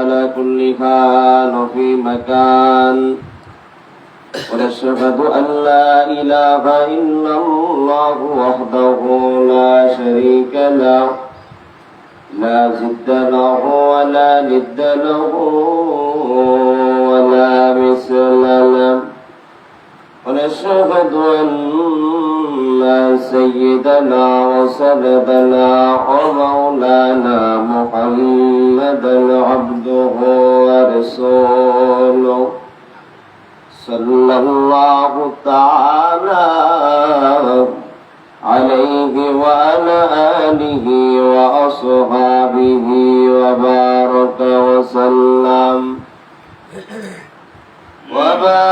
على كل حال وفي مكان. ونشهد أن لا إله إلا الله وحده لا شريك له. لا زد له ولا ند له ولا مثل له. ونشهد أن سيدنا وسندنا ومولانا محمدا عبده ورسوله. صلى الله تعالى عليه وعلى آله وأصحابه وبارك وسلم. وبارك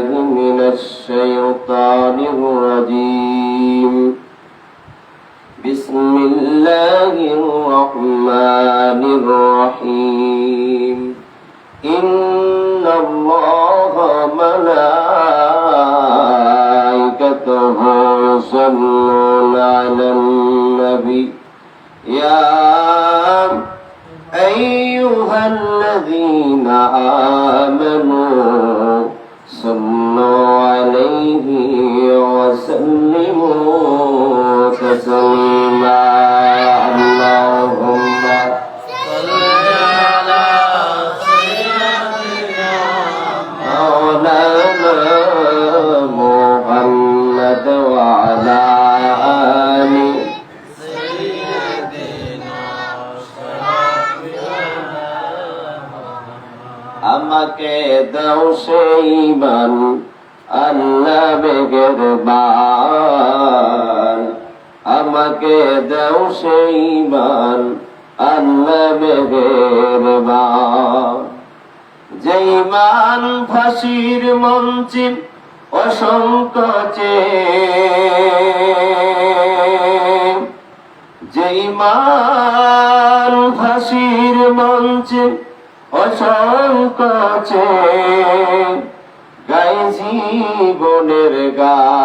بالله من الشيطان الرجيم. وعلى آله আমাকে দাও সেই মান আল্লাহ বেগরবান আমাকে দাও সেই মান আল্লাহ বেগরবান যেই মান ফাঁসির মঞ্চে অসংকোচে যেই মান ফাঁসির মঞ্চে অসংকোচে গাই জীবনের গান।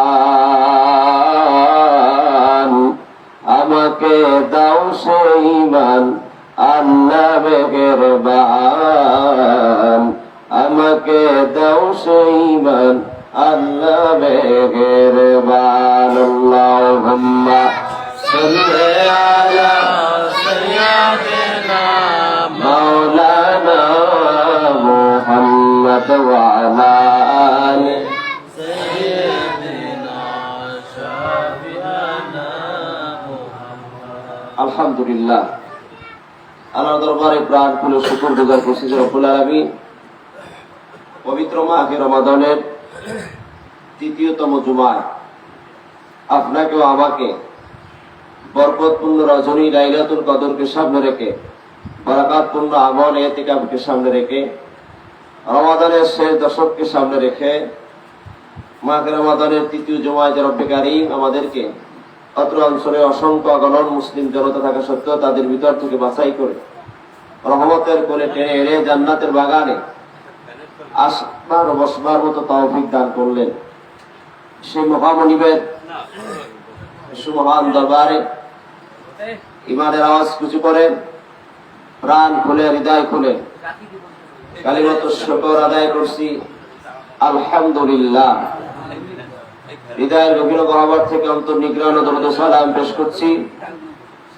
আমাকে দাও সেই মান আল্লাহ বেগের বান। আমাকে দাও সেই মান আল্লাহ বেগের বান আল্লাহুম্মা সাল্লি আলা مولانا محمد وعلى آله আলহামদুলিল্লাহ আল্লাহ দরবারে প্রাণ খুলে শুকুর গুজার করছি যে রব্বুল আলামিন পবিত্র মাহে রমাদানের তৃতীয়তম জুমায় আপনাকেও আমাকে বরকতপূর্ণ রজনী লাইলাতুল কদরকে সামনে রেখে, বরাকাতপূর্ণ আমল এতিকাবকে সামনে রেখে, রমাদানের শেষ দশককে সামনে রেখে মাকে রমাদানের তৃতীয় জমায় রব্বে কারিম আমাদেরকে অত্র অঞ্চলে অসংখ্য অগণন মুসলিম জনতা থাকা সত্ত্বেও তাদের ভিতর থেকে বাছাই করে, রহমতের কোলে টেনে এনে জান্নাতের বাগানে ও বসবার মতো তৌফিক দান করলেন। সেই মহামনিবের সুমহান দরবারে ইমানের আওয়াজ কিছু করেন প্রাণ খুলে, হৃদয় খুলে। কালিমত শকর আদায় করছি। আলহামদুলিল্লাহ। হৃদয়ের গভীর গহবর থেকে অন্তর নিগ্রহণ দরদ সালাম পেশ করছি।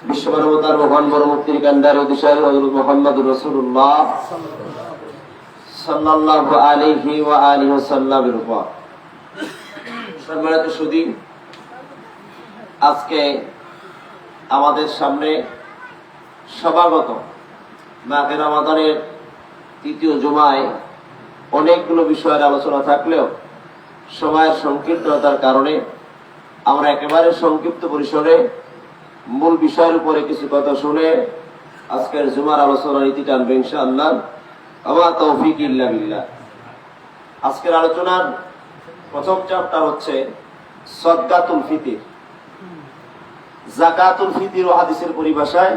বিশ্বমানবতার মহান বড় মুক্তির কান্ডার দিশার হযরত মুহাম্মদুর রাসূলুল্লাহ। আজকে আমাদের সামনে সভাগত মাঘে রমাদানের তৃতীয় জুমায় অনেকগুলো বিষয়ের আলোচনা থাকলেও সময়ের সংকীর্ণতার কারণে আমরা একেবারে সংক্ষিপ্ত পরিসরে মূল বিষয়ের উপরে কিছু কথা শুনে আজকের জুমার আলোচনা নীতি টানবে ইনশাআল্লাহ। আজকের আলোচনার প্রথম চ্যাপ্টার হচ্ছে সদগাতুল ফিতির। জাকাতুল ফিতির ও হাদিসের পরিভাষায়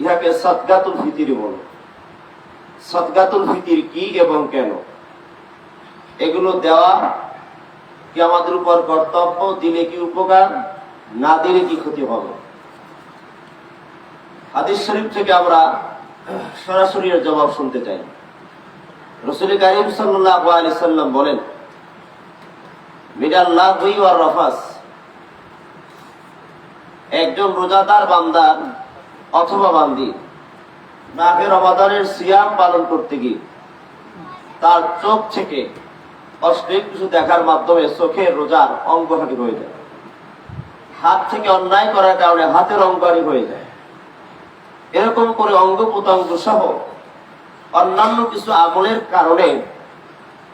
ইহাকে সদগাতুল ফিতির সদগাতুল ফিতির কি এবং কেন? এগুলো দেওয়া কি আমাদের উপর কর্তব্য, দিলে কি উপকার, না দিলে কি ক্ষতি হবে? হাদিস শরীফ থেকে আমরা সরাসরি জবাব শুনতে চাই। রসুল করিম সাল্লাম বলেন মিডাল্লাহ ওয়ার রফাস। একজন রোজাদার বান্দার অথবা বান্দি নাকে রমাদানের সিয়াম পালন করতে গিয়ে তার চোখ থেকে অশ্লীল কিছু দেখার মাধ্যমে চোখের রোজার অঙ্গহানি হয়ে যায়। হাত থেকে অন্যায় করার কারণে হাতের অঙ্গহানি হয়ে যায়। এরকম করে অঙ্গ প্রত্যঙ্গ সহ অন্যান্য কিছু আমলের কারণে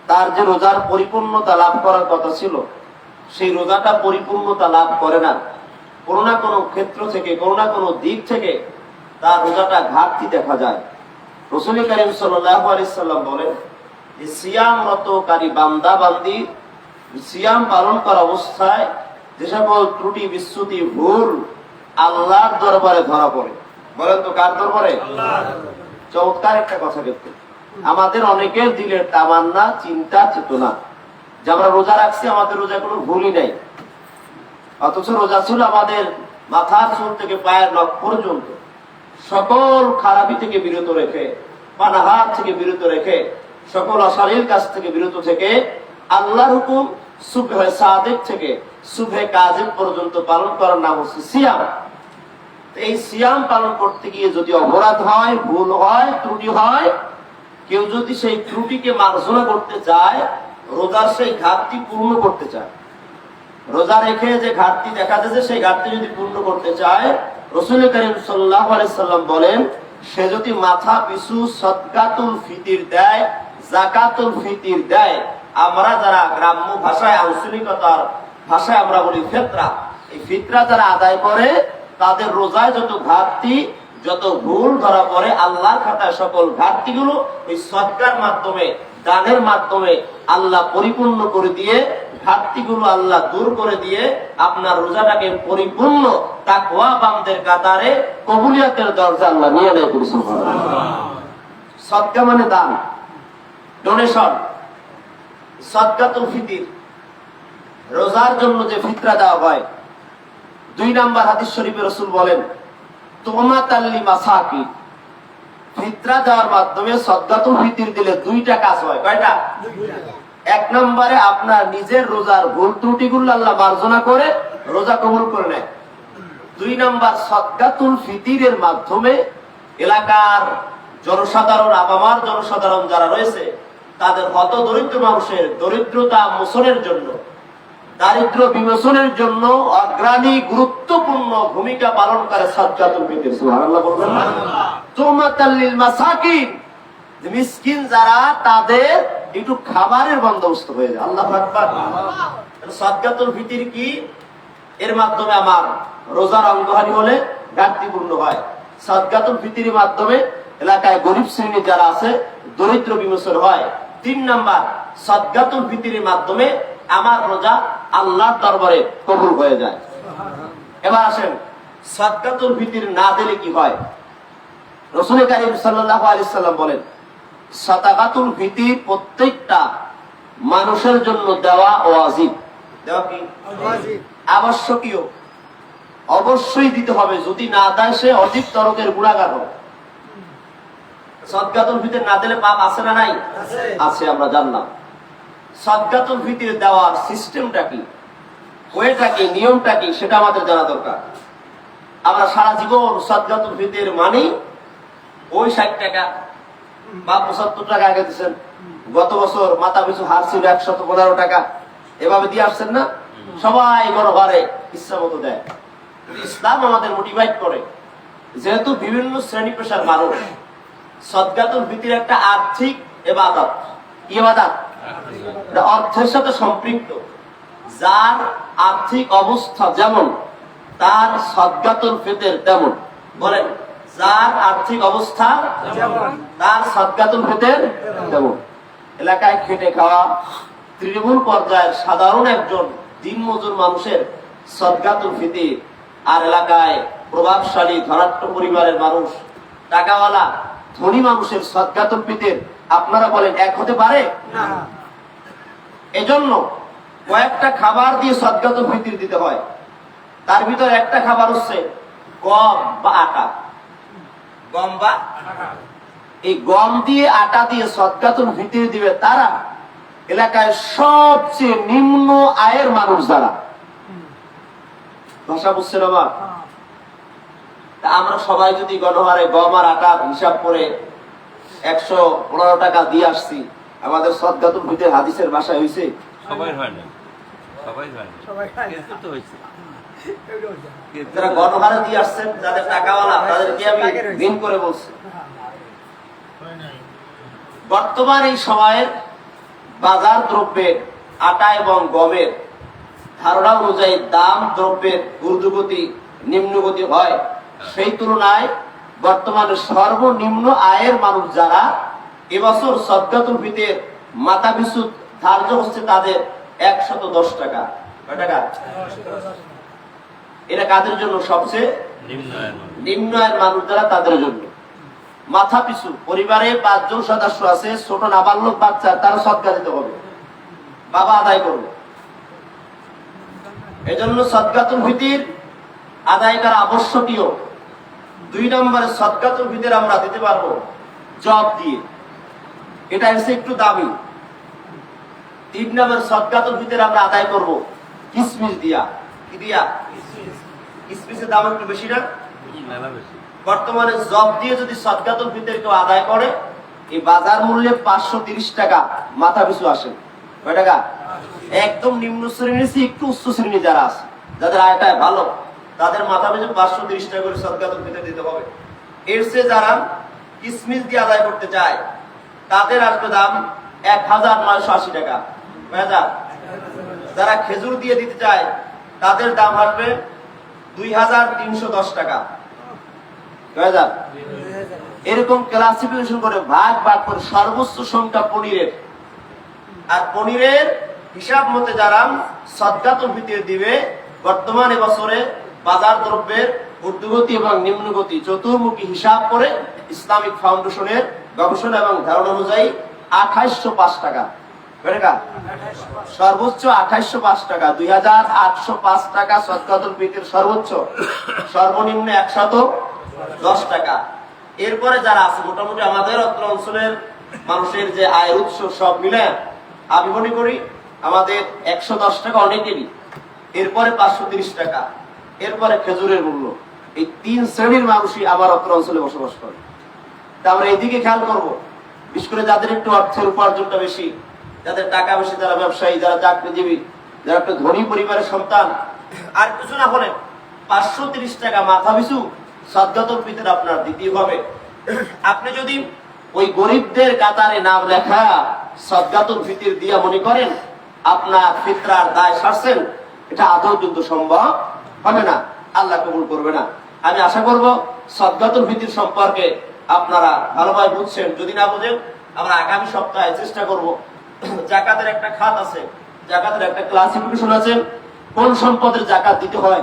তার যে রোজার পরিপূর্ণতা লাভ করার কথা ছিল, সেই রোজাটা পরিপূর্ণতা লাভ করে না। কোনো না কোনো ক্ষেত্র থেকে, কোনো না কোনো দিক থেকে তার রোজাটা ঘাটতি দেখা যায়। রসুল করিম সাল্লাম বলেন, যে সিয়ামরতকারী বান্দা বান্দি, সিয়াম পালন করা অবস্থায় যে সকল ত্রুটি, বিচ্যুতি, ভুল আল্লাহর দরবারে ধরা পড়ে। বলেন তো কার দরবারে? চমৎকার একটা কথা কিন্তু আমাদের অনেকের দিলের তামান্না চিন্তা চেতনা। যে আমরা রোজা রাখছি আমাদের রোজা কোনো ভুলই নাই। অথচ রোজা ছিল আমাদের মাথার চুল থেকে পায়ের নখ পর্যন্ত। সকল খারাপি থেকে বিরত রেখে পানাহার থেকে বিরত রেখে সকল অশালীল কাছ থেকে বিরত থেকে আল্লাহর হুকুম সুবহে সাদেক থেকে সুবহে কাজের পর্যন্ত পালন করার নাম হচ্ছে সিয়াম। এই সিয়াম পালন করতে গিয়ে যদি অপরাধ হয়, ভুল হয়, ত্রুটি হয়, কেউ যদি সেই ত্রুটিকে মার্জনা করতে চায় রোজার সেই ঘাটতি পূর্ণ করতে চায়। রোজা রেখে যে ঘাটতি দেখা যাচ্ছে, সেই ঘাটতি যদি পূর্ণ করতে চায়, রসুল করিম সাল্লাম বলেন, সে যদি মাথা পিছু সদকাতুল ফিতির দেয় জাকাতুল ফিতির দেয়, আমরা যারা গ্রাম্য ভাষায় আঞ্চলিকতার ভাষায় আমরা বলি ফেতরা, এই ফিতরা যারা আদায় করে তাদের রোজায় যত ঘাটতি, যত ভুল ধরা পড়ে, আল্লাহর খাতায় সকল ঘাটতিগুলো ওই সৎকার মাধ্যমে, দানের মাধ্যমে আল্লাহ পরিপূর্ণ করে দিয়ে, ঘাটতিগুলো আল্লাহ দূর করে দিয়ে আপনার রোজাটাকে পরিপূর্ণ তাকওয়া বামদের কাতারে, কবুলিয়াতের দরজা আল্লাহ নিয়ে নেয় সৎকা মানে দান ডোনেশন সৎকাতুল ফিতির। রোজার জন্য যে ফিতরা দেওয়া হয় দুই নাম্বার হাদিস শরীফে রসুল বলেন মাধ্যমে কাজ হয়। রোজা দুই মাধ্যমে এলাকার জনসাধারণ, আবামার জনসাধারণ যারা রয়েছে, তাদের হত দরিদ্র মানুষের দরিদ্রতা মোচনের জন্য দারিদ্র বিমোচনের জন্য অগ্রাণী গুরুত্বপূর্ণ ভূমিকা পালন করে মাসাকিন। যারা, তাদের একটু খাবারের বন্দোবস্ত হয়ে যায়। আল্লাহু কি? এর মাধ্যমে আমার রোজার অঙ্গহানি হলে ঘাটতি পূর্ণ হয়। সদকাতুল ফিতির মাধ্যমে এলাকায় গরিব শ্রেণি যারা আছে, দরিদ্র বিমোচন হয়। তিন নাম্বার সদগাতুল ফিতির মাধ্যমে আমার রোজা আল্লাহর দরবারে কবুল হয়ে যায়। এবার আসেন সদকাতুল ফিতির না দিলে কি হয়? রসুল কারিম সাল্লাহ আলি সাল্লাম বলেন সাতাকাতুল ফিতির প্রত্যেকটা মানুষের জন্য দেওয়া ও আজিব দেওয়া কি? আবশ্যকীয়। অবশ্যই দিতে হবে যদি না দেয় সে অধিক তরকের গুণাগার হবে। সদগাতুল ফিতর না দিলে পাপ আছে না নাই? আছে আমরা জানলাম। সদগাতুল ফিতর দেওয়ার সিস্টেমটা কি? ওয়েটা কি? নিয়মটা কি? সেটা আমাদের জানা দরকার। আমরা সারা জীবন সদগাতুল ফিতর মানি ওই ষাট টাকা বা পঁচাত্তর টাকা আগে দিচ্ছেন গত বছর মাথা পিছু হার ছিল একশত পনেরো টাকা। এভাবে দিয়ে আসছেন না? সবাই বড় ভারে ইচ্ছা মতো দেয়। ইসলাম আমাদের মোটিভেট করে। যেহেতু বিভিন্ন শ্রেণি পেশার মানুষ সদগাতুল ফিতির একটা আর্থিক এবাদত। এটা অর্থের সাথে সম্পৃক্ত। যার আর্থিক অবস্থা যেমন, তার সদ্গাতুল ফিতের তেমন। বলেন, যার আর্থিক অবস্থা তার সদ্গাতুল ফিতের তেমন। এলাকায় খেটে খাওয়া তৃণমূল পর্যায়ের সাধারণ একজন দিন মজুর মানুষের সদ্গাতুল ফিতির আর এলাকায় প্রভাবশালী ধনাট্য পরিবারের মানুষ, টাকাওয়ালা ধনী মানুষের সদ্গাতুল ফিতির আপনারা বলেন এক হতে পারে? এজন্য কয়েকটা খাবার দিয়ে সদ্গাতুল ফিতির দিতে হয়। তার ভিতর একটা খাবার হচ্ছে গম বা আটা। গম বা এই গম দিয়ে আটা দিয়ে সদকাতুল ফিতির দিবে তারা এলাকায় সবচেয়ে নিম্ন আয়ের মানুষ যারা। ভাষা বুঝছেন আমার? তা আমরা সবাই যদি গণহারে গম আর আটা হিসাব করে একশো পনেরো টাকা দিয়ে আসছি। আমাদের সদগাতুল ফিতের হাদিসের ভাষায় হয়েছে সবাই হয় না সবাই হয় না সবাই খায় না। কিন্তু তো হয়েছে যারা গণহারে দিয়ে আসছেন যাদের টাকাওয়ালা তাদেরকে আমি দিন করে বলছি। বর্তমান এই সময়ের বাজার দ্রব্যের আটা এবং গমের ধারণা অনুযায়ী দাম দ্রব্যের ঊর্ধ্বগতি নিম্নগতি হয়। সেই তুলনায় বর্তমানে সর্বনিম্ন আয়ের মানুষ যারা এবছর সদ্গাতুল ফিতের মাথা পিছু ধার্য হচ্ছে তাদের একশত দশ টাকা। কয় টাকা? এটা কাদের জন্য সবচেয়ে? নিম্ন আয়ের মানুষ। যারা তাদের জন্য। মাথা পিছু। পরিবারে পাঁচজন সদস্য আছে ছোট নাবালক বাচ্চা তারা সৎকার দিতে হবে। বাবা আদায় করবে। এজন্য সদকাতুল ভিতির আদায় করা আবশ্যকীয়। দুই নম্বরে সদকাতুল ভিতির আমরা দিতে পারব জব দিয়ে। এটা এসে একটু দামি। তিন নম্বর সদকাতুল ভিতির আমরা আদায় করব কিসমিস দিয়া। কি দিয়া? কিসমিসের দাম একটু বেশি না? বর্তমানে জব দিয়ে যদি সদকাতুল ফিতর কেউ আদায় করে এই বাজার মূল্যে পাঁচশো তিরিশ টাকা মাথা পিছু আসে। কয় টাকা? একদম নিম্ন শ্রেণির একটু উচ্চ শ্রেণি যারা আছে যাদের আয়টায় ভালো। তাদের মাথা পিছু পাঁচশো তিরিশ টাকা করে সদকাতুল ফিতর দিতে হবে। এর চেয়ে যারা কিসমিস দিয়ে আদায় করতে চায়, তাদের আসবে দাম এক হাজার নয়শো আশি টাকা। যারা খেজুর দিয়ে দিতে চায়, তাদের দাম আসবে দুই হাজার তিনশো দশ টাকা। এরকম ক্লাসিফিকেশন করে ভাগ ভাগ করে সর্বোচ্চ সংখ্যা পনিরের। আর পনিরের হিসাব মতে যারা সদ্গাতুল ভিত্তিতে দিবে, বর্তমান বছরে বাজার দ্রব্যের ঊর্ধ্বগতি এবং নিম্নগতি চতুর্মুখী হিসাব করে ইসলামিক ফাউন্ডেশনের গবেষণা এবং ধারণা অনুযায়ী আঠাইশশো পাঁচ টাকা। সর্বোচ্চ আঠাইশশো পাঁচ টাকা। দুই হাজার আটশো পাঁচ টাকা সদকাতুল ফিতির সর্বোচ্চ। সর্বনিম্ন একশত দশ টাকা। এরপরে যারা আছে, মোটামুটি আমাদের অত্র অঞ্চলের মানুষের যে আয়ের উৎস সব মিলে, আমি মনে করি আমাদের একশো দশ টাকা অনেকেরই। এরপরে পাঁচশো তিরিশ টাকা। এরপরে খেজুরের মূল্য এই তিন শ্রেণির মানুষই আমার অত্র অঞ্চলে বসবাস করে। তা আমরা এইদিকে খেয়াল করব। বিশেষ করে যাদের একটু অর্থের উপার্জনটা বেশি, যাদের টাকা বেশি, যারা ব্যবসায়ী, যারা চাকরিজীবী, যারা একটু ধনী পরিবারের সন্তান, আর কিছু না হলে পাঁচশো তিরিশ টাকা মাথা পিছু সদ্গতর ভিতরে আপনার দিতেই হবে। আপনি যদি ওই গরিবদের কাতারে নাম লেখা সদ্গাতুল ফিতির দিয়া মনে করেন, আপনার ফিতরার দায় সারছেন, এটা আদৌ কিন্তু সম্ভব হবে না। আল্লাহ কবুল করবে না। আমি আশা করব সদ্গাতুল ফিতির সম্পর্কে আপনারা ভালোভাবে বুঝছেন। যদি না বুঝেন, আমরা আগামী সপ্তাহে চেষ্টা করব। জাকাতের একটা খাত আছে। জাকাতের একটা ক্লাসিফিকেশন আছে। কোন সম্পদের জাকাত দিতে হয়?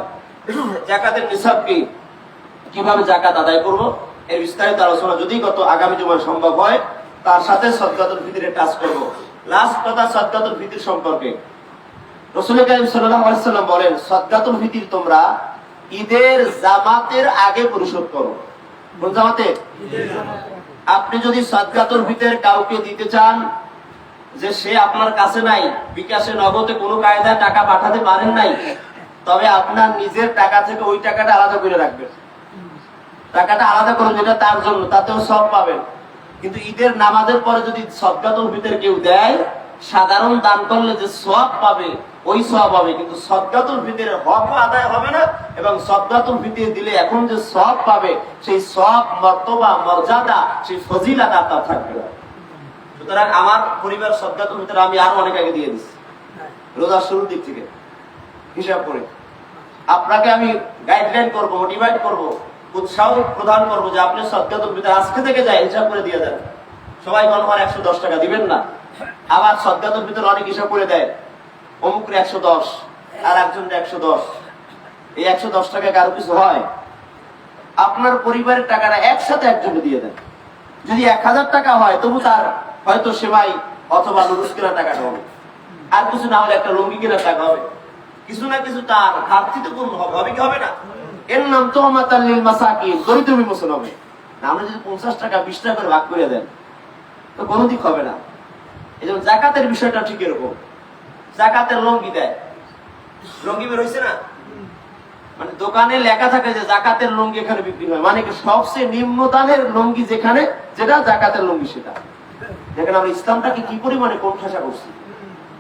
জাকাতের নিসাব কি? কীভাবে জাকাত আদায় করব? এর বিস্তারিত আলোচনা যদি গত আগামী জুমায় সম্ভব হয়, তার সাথে সদকাতুল ফিতরে টাচ করব। লাস্ট কথা সদকাতুল ফিতির সম্পর্কে। রসুল করিম সাল্লাল্লাহু সাল্লাম বলেন সদকাতুল ফিতির তোমরা ঈদের জামাতের আগে পরিশোধ করো। কোন জামাতে। আপনি যদি সদকাতুল ফিতর কাউকে দিতে চান যে সে আপনার কাছে নাই বিকাশে নগদে কোনো কায়দায় টাকা পাঠাতে পারেন নাই তবে আপনার নিজের টাকা থেকে ওই টাকাটা আলাদা করে রাখবেন। টাকাটা আলাদা করুন যেটা তার জন্য তাতেও সব পাবেন। কিন্তু ঈদের নামাজের পরে যদি সদকাতুল ভিতরে কেউ দেয় সাধারণ দান করলে যে সব পাবে ওই সব হবে, কিন্তু সদকাতুল ভিতরে হক আদায় হবে না, এবং সদকাতুল ভিতরে দিলে এখন যে সব পাবে, সেই সব মর্তবা, মর্যাদা, সেই ফজিলাত আর তার থাকবে না। সুতরাং আমার পরিবার সদকাতুল ভিতরে আমি আরও অনেক আগে দিয়ে দিচ্ছি রোজার শুরুর দিক থেকে। হিসাব করে। আপনাকে আমি গাইডলাইন করব মোটিভেট করব, উৎসাহ প্রদান করব যে আপনি সদ্গাতুল ফিতর আজকে থেকে যায় হিসাব করে দিয়ে দেন। সবাই গণমান একশো দশ টাকা দিবেন না। আবার সদ্গাতুল ভিতর অনেক হিসাব করে দেয়। অমুকের একশো দশ, আর একজন একশো দশ। এই একশো দশ টাকা কারও কিছু হয়? আপনার পরিবারের টাকাটা একসাথে একজনে দিয়ে দেন। যদি এক হাজার টাকা হয়, তবু তার হয়তো সেবাই অথবা নুরুস কেনার টাকাটা হবে। আর কিছু না হলে একটা লুঙ্গি কেনার টাকা হবে। কিছু না কিছু তার ঘাটতি তো পূর্ণ হবে। হবে কি হবে না? এর নাম তো আমাতাল্লিল মাসাকিন দরিদ্র বিমোচন হবে। আপনি যদি পঞ্চাশ টাকা, বিশ টাকা করে ভাগ করে দেন, তো কোনো দিক হবে না। এই জন্য জাকাতের বিষয়টা ঠিক এরকম। জাকাতের লঙ্গি দেয়। লঙ্গি বের হয়েছে না? মানে দোকানে লেখা থাকে যে জাকাতের লুঙ্গি এখানে বিক্রি হয়। মানে সবচেয়ে নিম্ন দানের লুঙ্গি যেখানে, যেটা জাকাতের লুঙ্গি সেটা। দেখেন আমরা ইসলামটাকে কি পরিমাণে কোণঠাসা করছি?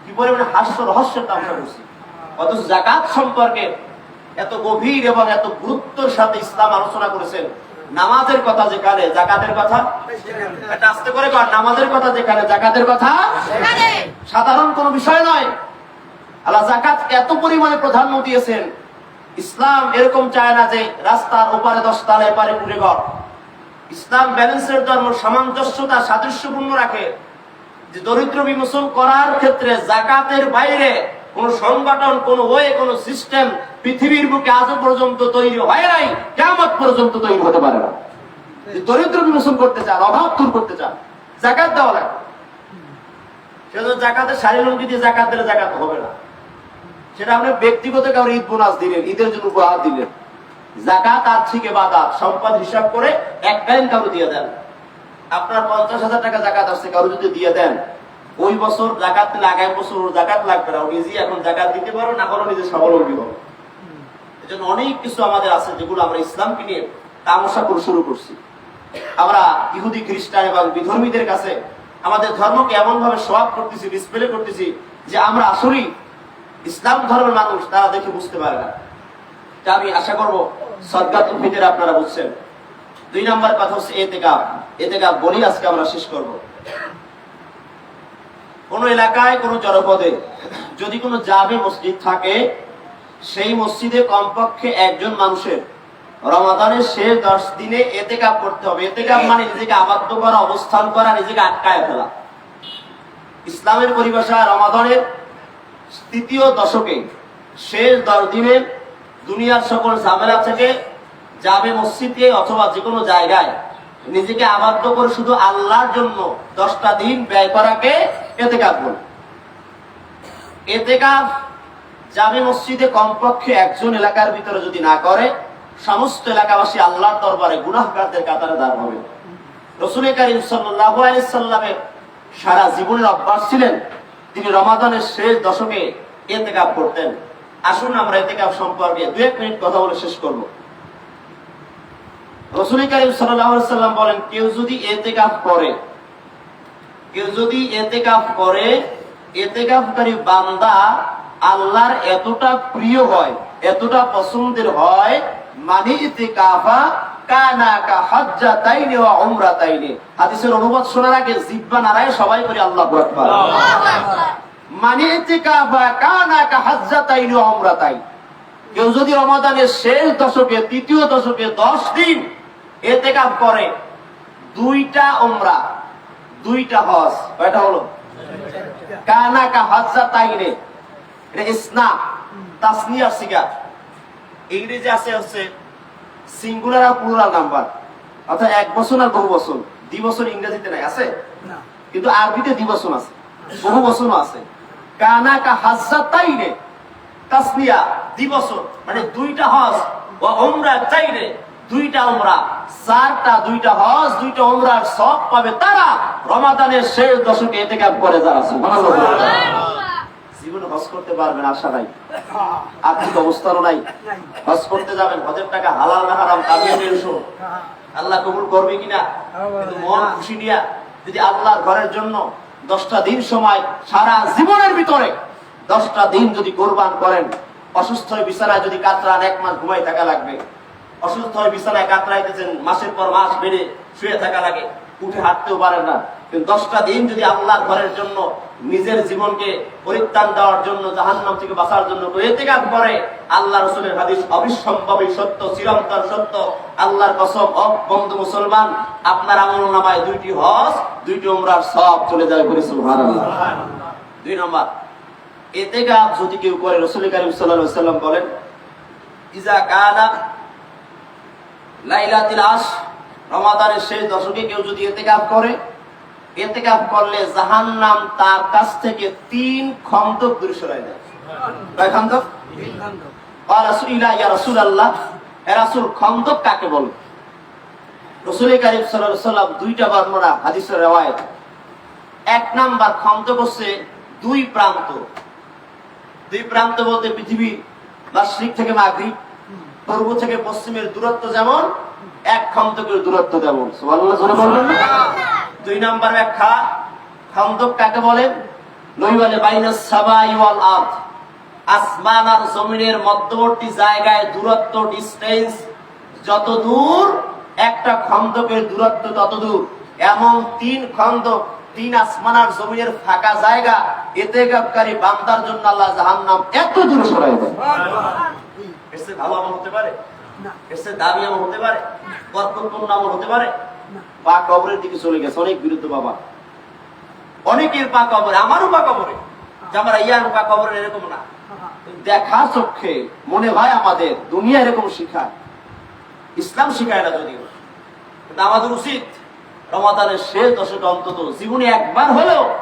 কি পরিমাণে হাস্য রহস্যের তামসা করছি? অথচ জাকাত সম্পর্কে এত গভীর এবং এত গুরুত্বের সাথে ইসলাম আলোচনা করেছেন। নামাজের কথা যেখানে জাকাতের কথা? আস্তে করে কর নামাজের কথা যেখানে জাকাতের কথা? সাধারণ কোনো বিষয় নয়। আল্লাহ জাকাত এত পরিমাণে প্রাধান্য দিয়েছেন। ইসলাম এরকম চায় না যে রাস্তার ওপারে দশ তালা এপারে পুরে ঘর ইসলাম ব্যালেন্সের ধর্ম সামঞ্জস্যতা সাদৃশ্যপূর্ণ রাখে। যে দরিদ্র বিমোচন করার ক্ষেত্রে জাকাতের বাইরে কোন সংগঠন কোন ওয়ে কোন সিস্টেম পৃথিবীর বুকে আজও পর্যন্ত তৈরি হয় নাই কেমন পর্যন্ত তৈরি হতে পারে না। দরিদ্র বিমোচন করতে চান অভাব দূর করতে চান জাকাত দেওয়া লাগে। সেজন্য জাকাতের দিয়ে জাকাত দিলে জাকাত হবে না। সেটা আপনি ব্যক্তিগত কারও ঈদ বোনাস দিলেন, ঈদের জন্য উপহার দিলেন। জাকাত আর থেকে বাদা, সম্পদ হিসাব করে এক টাইম কারও দিয়ে দেন। আপনার পঞ্চাশ হাজার টাকা জাকাত আসছে, কারও যদি দিয়ে দেন, ওই বছর জাকাত দিলে আগামী বছর জাকাত লাগবে না। নিজেই এখন জাকাত দিতে পারো, না হলো নিজে স্বাবলম্বী হবে এজন্য অনেক কিছু আমাদের আছে যেগুলো আমরা ইসলামকে নিয়ে তামসা করে শুরু করছি। আমরা ইহুদি, খ্রিস্টান এবং বিধর্মীদের কাছে আমাদের ধর্মকে এমন ভাবে সবাব করতেছি ডিসপ্লে করতেছি যে আমরা আসলেই ইসলাম ধর্মের মানুষ, তারা দেখে বুঝতে পারে না। তা আমি আশা করব সদগাতুল ফিতর আপনারা বুঝছেন। দুই নাম্বার কথা হচ্ছে এতেকাপ এতেকাপ বলি আজকে আমরা শেষ করব। কোন এলাকায়, কোন জনপদে যদি কোনো জামে মসজিদ থাকে সেই মসজিদে কমপক্ষে একজন মানুষের। রমাদানের শেষ দশ দিনে এতেকাপ করতে হবে। এতেকাপ মানে নিজেকে আবদ্ধ করা, অবস্থান করা, নিজেকে আটকায় ফেলা। ইসলামের পরিভাষা রমাদানের তৃতীয় দশকে। শেষ দশ দিনে দুনিয়ার সকল ঝামেলা থেকে যাবে মসজিদে অথবা যে কোনো জায়গায়। নিজেকে আবদ্ধ করে শুধু আল্লাহর জন্য দশটা দিন ব্যয় করাকে এতেকাপ বলে। এতেকাপ জামে মসজিদে কমপক্ষে একজন এলাকার ভিতরে যদি না করে, সমস্ত এলাকাবাসী আল্লাহর দরবারে গুনাহগারদের কাতারে দাঁড় হবে। রসুল করিম সাল্লাহ সাল্লামের সারা জীবনের অভ্যাস ছিলেন, তিনি রমাদানের শেষ দশকে এতেকাপ করতেন। আসুন আমরা এতেকাপ সম্পর্কে দু এক মিনিট কথা বলে শেষ করব। রসুল করিম সাল্লাম বলেন, কেউ যদি এতেকাপ করে, কেউ যদি এতেকাপ করে, এতেকাপকারী বান্দা আল্লাহর এতটা প্রিয় হয় এতটা পছন্দের হয় মানে ইতিকাফা কানা কা হজ্জা তাইনে ওয়া উমরা তাইনে হাদিসের অনুবাদ শোনার আগে জিব্বা নারায় সবাই করে আল্লাহ আকবার। মানে ইতিকাফা কানা কা হজ্জা তাইনে ওয়া উমরা তাই কেউ যদি রমাদানের শেষ দশকে তৃতীয় দশকে দশ দিন এতেকাফ করে দুইটা উমরা দুইটা হজ কয়টা হলো? কানা কা হজ্জা তাইনে এটা ইসনা তাসনিয়া সিগা ইংরেজি আছে হচ্ছে সিঙ্গুলার আর প্লুরাল নাম্বার অর্থাৎ এক বছর আর বহু বছর। দ্বি বছর ইংরেজিতে নাই আছে? কিন্তু আরবিতে দ্বি বছর আছে। বহু বছরও আছে। কানা কা তাইনে তাসনিয়া দ্বি বছর। মানে দুইটা হজ ও ওমরা তাইনে দুইটা ওমরা চারটা দুইটা হজ দুইটা ওমরার সব পাবে তারা। রমাদানের শেষ দশকে এতে করে যারা সুবহানাল্লাহ। জীবনে হজ করতে পারবেন আশা নাই। আর্থিক অবস্থানও নাই। হজ করতে যাবেন হজের টাকা হালাল না হারাম কামিয়ে নিয়ে এসো। আল্লাহ কবুল করবে কিনা? কিন্তু মন খুশি নিয়া যদি আল্লাহর ঘরের জন্য দশটা দিন সময় সারা জীবনের ভিতরে দশটা দিন যদি কোরবান করেন অসুস্থ হয়ে বিছানায় যদি কাতরান এক মাস ঘুমাই থাকা লাগবে। অসুস্থ হয়ে বিছানায় কাতরাইতেছেন মাসের পর মাস বেড়ে শুয়ে থাকা লাগে। উঠে হাঁটতেও পারেন না। কিন্তু দশটা দিন যদি আল্লাহর ঘরের জন্য নিজের জীবনকে পরিত্রাণ দেওয়ার জন্য, জাহান্নাম থেকে বাঁচার জন্য এতেকাপ করে। আল্লাহ রসুলের হাদিস অবিসম্ভবই সত্য, চিরন্তন সত্য। আল্লাহর কসম অব বন্ধু মুসলমান, আপনার আমল নামায় দুইটি হজ, দুইটি উমরার সব চলে যাবে দুই নম্বর এতে এতেকাপ যদি কেউ করে, রসুল করিম সাল্লাম বলেন, ইজা কানা লাইলাতুল আশ রমাদানের শেষ দশকে কেউ যদি এতে এতেকাপ করে এতেকাপ করলে জাহান্নাম তার কাছ থেকে তিন খন্দক দূরে সরাই দেয়। কয় খন্দক? আর রাসূলিল্লাহ রাসূলুল্লাহ। এ রাসূল খন্দক কাকে বলে? রাসূল কারীম সাল্লাম দুইটা বর্ণনা হাদিসের রওয়ায়াত। এক নাম্বার খন্দক হচ্ছে দুই প্রান্ত। দুই প্রান্ত বলতে পৃথিবীর মাশরিক থেকে মাগরিব পূর্ব থেকে পশ্চিমের দূরত্ব যেমন এক খন্দকের দূরত্ব যেমন সুবহানাল্লাহ জোরে বলবেন না? দুই নাম্বার ব্যাখ্যা খন্দক কাকে বলেন নইবালে বাইনাস সাবাই ওয়াল আরদ। আসমান আর জমিনের মধ্যবর্তী জায়গায় দূরত্ব ডিসটেন্স যত দূর একটা খন্দকের দূরত্ব তত দূর। এমন তিন খন্দক তিন আসমান আর জমিনের ফাঁকা জায়গা এতে গাবকারী বান্দার জন্য আল্লাহ জাহান্নাম এত দূর সরাই দেয়। ভালো আমল হতে পারে? চেয়ে দামি আমল হতে পারে? বরকতপূর্ণ আমল হতে পারে? পা কবরের দিকে চলে গেছে, অনেক বিরুদ্ধ বাবা। অনেকের পা কবরে, আমারও পা কবরে। আমার ইয়ার পা কবরে এরকম না। দেখা চোখে মনে হয় আমাদের দুনিয়া এরকম শিখায়। ইসলাম শিখায় না যদিও। কিন্তু আমাদের উচিত রমাদানের শেষ দশকে অন্তত জীবনে একবার হলেও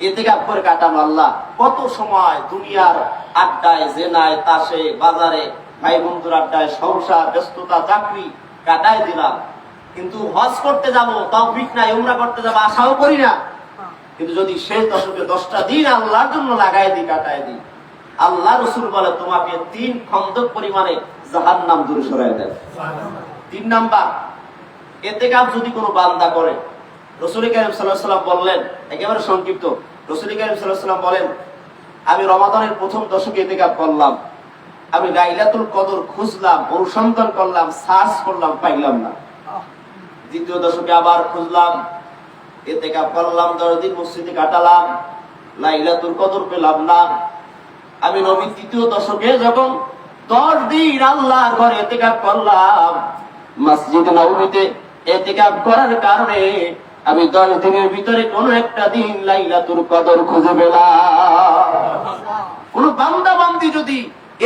এতে করে কাটানো আল্লাহ। কত সময় দুনিয়ার আড্ডায়, জেনায়, তাসে, বাজারে, ভাই বন্ধুর আড্ডায়, সংসার, ব্যস্ততা, চাকরি কাটায় দিলাম। কিন্তু হজ করতে যাব তাও ঠিক নাই উমরা করতে যাব আশাও করি না। কিন্তু যদি শেষ দশকে দশটা দিন আল্লাহর জন্য লাগাই দিই কাটায় দিই আল্লাহ রসুল বলে তোমাকে তিন খন্দক পরিমাণে জাহান নাম দূরে সরাই দেয়। তিন নাম্বার এতে কাপ যদি কোনো বান্দা করে রসুল করিম সাল্লাহ সাল্লাম বললেন একেবারে সংক্ষিপ্ত রসুল করিম সাল্লাহ সাল্লাম বলেন আমি রমাদানের প্রথম দশকে এতে কাপ করলাম আমি লাইলাতুল কদর খুঁজলাম অনুসন্ধান করলাম সার্চ করলাম পাইলাম না। দ্বিতীয় দশকে আবার খুঁজলাম। এতে কাপ করলাম দশ দিন মসজিদে কাটালাম, লাইলাতুল কদর পেলাম না। আমি নবী তৃতীয় দশকে যখন দশ দিন আল্লাহর ঘরে এতেকাপ করলাম, মসজিদ নবমীতে এতেকাপ করার কারণে আমি দশ দিনের ভিতরে কোন একটা দিন লাইলাতুল কদর খুঁজে পেলাম। কোন বান্দা বান্দি যদি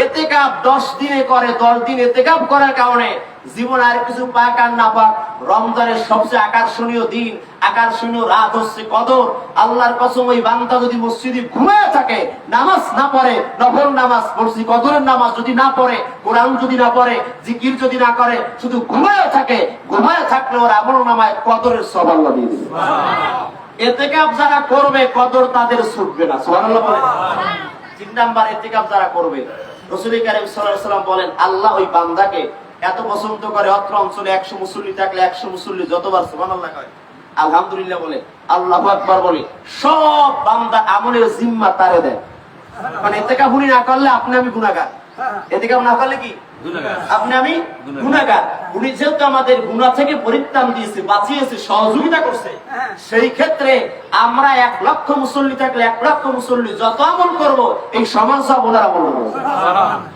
এতে কাপ দশ দিনে করে, দশ দিন এতেকাপ করার কারণে জীবন আর কিছু পাক আর না পাক। রমজানের সবচেয়ে আকর্ষণীয় দিন আকর্ষণীয় রাত হচ্ছে কদর। আল্লাহর কসম ওই বান্দা যদি মসজিদে ঘুমায় থাকে নামাজ না পড়ে নফল নামাজ পড়ছি কদরের নামাজ যদি না পড়ে কোরআন যদি না পড়ে জিকির যদি না করে শুধু ঘুমায় থাকে ঘুমায় থাকলে ওর আমল নামায় কদরের সব আল্লাহ দিয়ে দিবে। এতেকাপ যারা করবে কদর তাদের ছুটবে না। সুবহানাল্লাহ বলে তিন নাম্বার এতেকাপ যারা করবে। রসুল কারিম সাল্লাল্লাহু আলাইহি বলেন আল্লাহ ওই বান্দাকে এত পছন্দ করে অত্র অঞ্চলে একশো মুসল্লি থাকলে একশো মুসল্লি যতবার সুবহানাল্লাহ কয়। আলহামদুলিল্লাহ বলে। আল্লাহু আকবার বলে। সব বান্দা আমলের জিম্মা তারে দেয়। মানে এতেকাপ উনি না করলে আপনি আমি গুনাহগার। এতেকাপ না করলে কি? আপনি আমি গুনাহগার। গুনাহগার। উনি যেহেতু আমাদের গুনাহ থেকে পরিত্রাণ দিয়েছে বাঁচিয়েছে সহযোগিতা করছে সেই ক্ষেত্রে আমরা এক লক্ষ মুসল্লি থাকলে এক লক্ষ মুসল্লি যত আমল করব এই সমান সব ওনার আমল করব